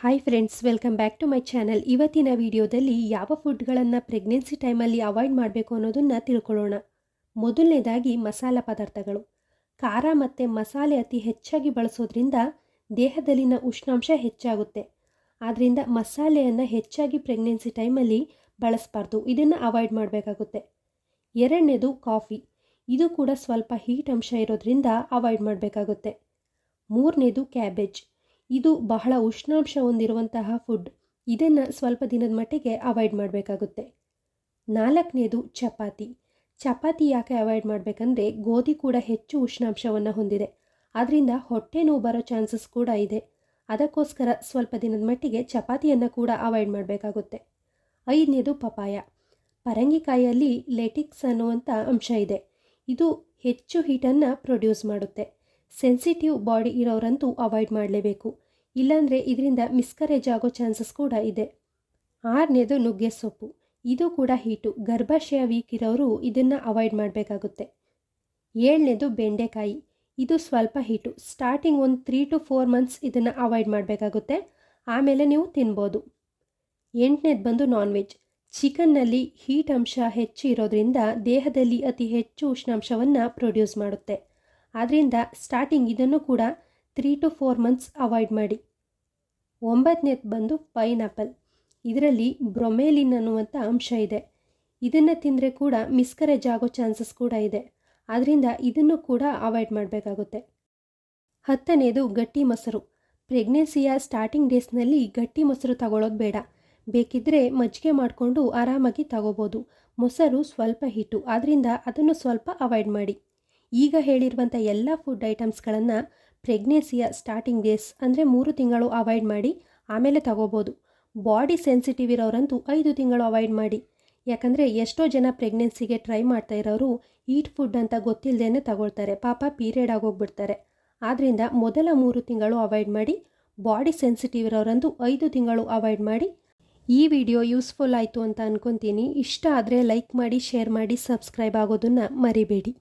Hi friends welcome back to my channel ಇವತ್ತಿನ ವಿಡಿಯೋದಲ್ಲಿ ಯಾವ ಫುಡ್ಗಳನ್ನು ಪ್ರೆಗ್ನೆನ್ಸಿ ಟೈಮಲ್ಲಿ ಅವಾಯ್ಡ್ ಮಾಡಬೇಕು ಅನ್ನೋದನ್ನು ತಿಳ್ಕೊಳ್ಳೋಣ. ಮೊದಲನೇದಾಗಿ ಮಸಾಲ ಪದಾರ್ಥಗಳು. ಖಾರ ಮತ್ತು ಮಸಾಲೆ ಅತಿ ಹೆಚ್ಚಾಗಿ ಬಳಸೋದ್ರಿಂದ ದೇಹದಲ್ಲಿನ ಉಷ್ಣಾಂಶ ಹೆಚ್ಚಾಗುತ್ತೆ. ಆದ್ದರಿಂದ ಮಸಾಲೆಯನ್ನು ಹೆಚ್ಚಾಗಿ ಪ್ರೆಗ್ನೆನ್ಸಿ ಟೈಮಲ್ಲಿ ಬಳಸಬಾರ್ದು. ಇದನ್ನು ಅವಾಯ್ಡ್ ಮಾಡಬೇಕಾಗುತ್ತೆ. ಎರಡನೇದು ಕಾಫಿ ಇದು ಕೂಡ ಸ್ವಲ್ಪ ಹೀಟ್ ಅಂಶ ಇರೋದ್ರಿಂದ ಅವಾಯ್ಡ್ ಮಾಡಬೇಕಾಗುತ್ತೆ. ಮೂರನೇದು ಕ್ಯಾಬೇಜ್ ಇದು ಬಹಳ ಉಷ್ಣಾಂಶ ಹೊಂದಿರುವಂತಹ ಫುಡ್ ಇದನ್ನು ಸ್ವಲ್ಪ ದಿನದ ಮಟ್ಟಿಗೆ ಅವಾಯ್ಡ್ ಮಾಡಬೇಕಾಗುತ್ತೆ. ನಾಲ್ಕನೇದು ಚಪಾತಿ. ಚಪಾತಿ ಯಾಕೆ ಅವಾಯ್ಡ್ ಮಾಡಬೇಕಂದ್ರೆ ಗೋಧಿ ಕೂಡ ಹೆಚ್ಚು ಉಷ್ಣಾಂಶವನ್ನು ಹೊಂದಿದೆ. ಅದರಿಂದ ಹೊಟ್ಟೆ ನೋವು ಬರೋ ಚಾನ್ಸಸ್ ಕೂಡ ಇದೆ. ಅದಕ್ಕೋಸ್ಕರ ಸ್ವಲ್ಪ ದಿನದ ಮಟ್ಟಿಗೆ ಚಪಾತಿಯನ್ನು ಕೂಡ ಅವಾಯ್ಡ್ ಮಾಡಬೇಕಾಗುತ್ತೆ. ಐದನೇದು ಪಪಾಯ ಪರಂಗಿಕಾಯಲ್ಲಿ ಲೆಟಿಕ್ಸ್ ಅನ್ನುವಂಥ ಅಂಶ ಇದೆ. ಇದು ಹೆಚ್ಚು ಹೀಟನ್ನು ಪ್ರೊಡ್ಯೂಸ್ ಮಾಡುತ್ತೆ. ಸೆನ್ಸಿಟಿವ್ ಬಾಡಿ ಇರೋರಂತೂ ಅವಾಯ್ಡ್ ಮಾಡಲೇಬೇಕು. ಇಲ್ಲಾಂದರೆ ಇದರಿಂದ ಮಿಸ್ಕರೇಜ್ ಆಗೋ ಚಾನ್ಸಸ್ ಕೂಡ ಇದೆ. ಆರನೇದು ನುಗ್ಗೆ ಸೊಪ್ಪು. ಇದು ಕೂಡ ಹೀಟು. ಗರ್ಭಾಶಯ ವೀಕ್ ಇರೋರು ಇದನ್ನು ಅವಾಯ್ಡ್ ಮಾಡಬೇಕಾಗುತ್ತೆ. ಏಳನೇದು ಬೆಂಡೆಕಾಯಿ. ಇದು ಸ್ವಲ್ಪ ಹೀಟು. ಸ್ಟಾರ್ಟಿಂಗ್ ಒಂದು ತ್ರೀ ಟು ಫೋರ್ ಮಂತ್ಸ್ ಇದನ್ನು ಅವಾಯ್ಡ್ ಮಾಡಬೇಕಾಗುತ್ತೆ. ಆಮೇಲೆ ನೀವು ತಿನ್ಬೋದು. ಎಂಟನೇದು ಬಂದು ನಾನ್ ವೆಜ್ ಚಿಕನ್ನಲ್ಲಿ ಹೀಟ್ ಅಂಶ ಹೆಚ್ಚು ಇರೋದ್ರಿಂದ ದೇಹದಲ್ಲಿ ಅತಿ ಹೆಚ್ಚು ಉಷ್ಣಾಂಶವನ್ನು ಪ್ರೊಡ್ಯೂಸ್ ಮಾಡುತ್ತೆ. ಆದ್ದರಿಂದ ಸ್ಟಾರ್ಟಿಂಗ್ ಇದನ್ನು ಕೂಡ three to four months avoid ಮಾಡಿ. ಒಂಬತ್ತನೇದು ಬಂದು ಪೈನಾಪಲ್ ಇದರಲ್ಲಿ ಬ್ರೊಮೇಲಿನ್ ಅನ್ನುವಂಥ ಅಂಶ ಇದೆ. ಇದನ್ನು ತಿಂದರೆ ಕೂಡ ಮಿಸ್ಕರೇಜ್ ಆಗೋ ಚಾನ್ಸಸ್ ಕೂಡ ಇದೆ. ಆದ್ದರಿಂದ ಇದನ್ನು ಕೂಡ ಅವಾಯ್ಡ್ ಮಾಡಬೇಕಾಗುತ್ತೆ. ಹತ್ತನೇದು ಗಟ್ಟಿ ಮೊಸರು. ಪ್ರೆಗ್ನೆನ್ಸಿಯ ಸ್ಟಾರ್ಟಿಂಗ್ ಡೇಸ್ನಲ್ಲಿ ಗಟ್ಟಿ ಮೊಸರು ತಗೊಳ್ಳೋದು ಬೇಡ. ಬೇಕಿದ್ದರೆ ಮಜ್ಜಿಗೆ ಮಾಡಿಕೊಂಡು ಆರಾಮಾಗಿ ತಗೋಬೋದು. ಮೊಸರು ಸ್ವಲ್ಪ ಹಿಟ್ಟು. ಆದ್ದರಿಂದ ಅದನ್ನು ಸ್ವಲ್ಪ ಅವಾಯ್ಡ್ ಮಾಡಿ. ಈಗ ಹೇಳಿರುವಂಥ ಎಲ್ಲ ಫುಡ್ ಐಟಮ್ಸ್ಗಳನ್ನು ಪ್ರೆಗ್ನೆನ್ಸಿಯ ಸ್ಟಾರ್ಟಿಂಗ್ ಡೇಸ್ ಅಂದರೆ ಮೂರು ತಿಂಗಳು ಅವಾಯ್ಡ್ ಮಾಡಿ ಆಮೇಲೆ ತಗೋಬೋದು. ಬಾಡಿ ಸೆನ್ಸಿಟಿವ್ ಇರೋರಂತೂ ಐದು ತಿಂಗಳು ಅವಾಯ್ಡ್ ಮಾಡಿ. ಯಾಕಂದರೆ ಎಷ್ಟೋ ಜನ ಪ್ರೆಗ್ನೆನ್ಸಿಗೆ ಟ್ರೈ ಮಾಡ್ತಾ ಇರೋರು ಈಟ್ ಫುಡ್ ಅಂತ ಗೊತ್ತಿಲ್ಲದೇ ತಗೊಳ್ತಾರೆ. ಪಾಪ ಪೀರಿಯಡ್ ಆಗೋಗ್ಬಿಡ್ತಾರೆ ಆದ್ದರಿಂದ ಮೊದಲ ಮೂರು ತಿಂಗಳು ಅವಾಯ್ಡ್ ಮಾಡಿ ಬಾಡಿ ಸೆನ್ಸಿಟಿವ್ ಇರೋರಂತೂ ಐದು ತಿಂಗಳು ಅವಾಯ್ಡ್ ಮಾಡಿ. ಈ ವಿಡಿಯೋ ಯೂಸ್ಫುಲ್ ಆಯಿತು ಅಂತ ಅನ್ಕೊತೀನಿ. ಇಷ್ಟ ಆದರೆ ಲೈಕ್ ಮಾಡಿ ಶೇರ್ ಮಾಡಿ ಸಬ್ಸ್ಕ್ರೈಬ್ ಆಗೋದನ್ನು ಮರಿಬೇಡಿ.